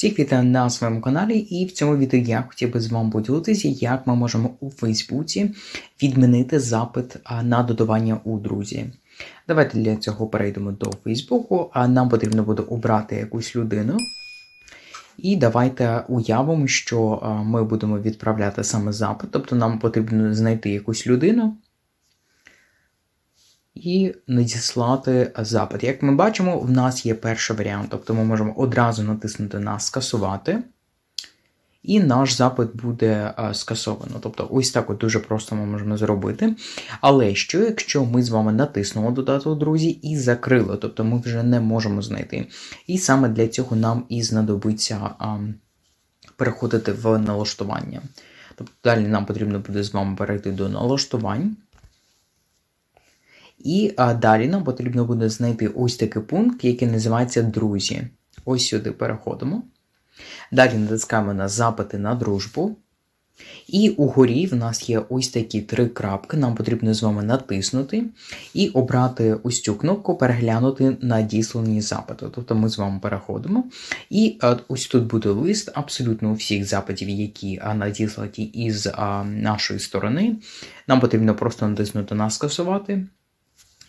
Всіх вітаю на своєму каналі, і в цьому відео я хотів би з вами поділитися, як ми можемо у Фейсбуці відмінити запит на додавання у друзі. Давайте для цього перейдемо до Фейсбуку, а нам потрібно буде обрати якусь людину. І давайте уявимо, що ми будемо відправляти саме запит, тобто нам потрібно знайти якусь людину і надіслати запит. Як ми бачимо, в нас є перший варіант, тобто ми можемо одразу натиснути на скасувати, і наш запит буде а, скасовано. Тобто, ось так от дуже просто ми можемо зробити. Але що, якщо ми з вами натиснули додаток друзі і закрили, тобто ми вже не можемо знайти. І саме для цього нам і знадобиться а, переходити в налаштування. Тобто далі нам потрібно буде з вами перейти до налаштувань. І а, далі нам потрібно буде знайти ось такий пункт, який називається Друзі. Ось сюди переходимо. Далі натискаємо на запити на дружбу. І угорі в нас є ось такі три крапки. Нам потрібно з вами натиснути і обрати ось цю кнопку переглянути надіслані запити. Тобто ми з вами переходимо. І ось тут буде лист абсолютно всіх запитів, які надіслані із нашої сторони. Нам потрібно просто натиснути на скасувати.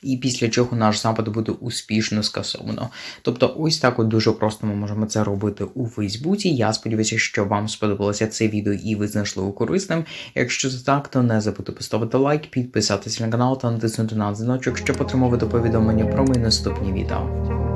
І після чого наш запит буде успішно скасовано. Тобто, ось так от дуже просто ми можемо це робити у Фейсбуці. Я сподіваюся, що вам сподобалося це відео і ви знайшли його корисним. Якщо це так, то не забудьте поставити лайк, підписатися на канал та натиснути на дзвіночок, щоб отримувати повідомлення про мої наступні відео.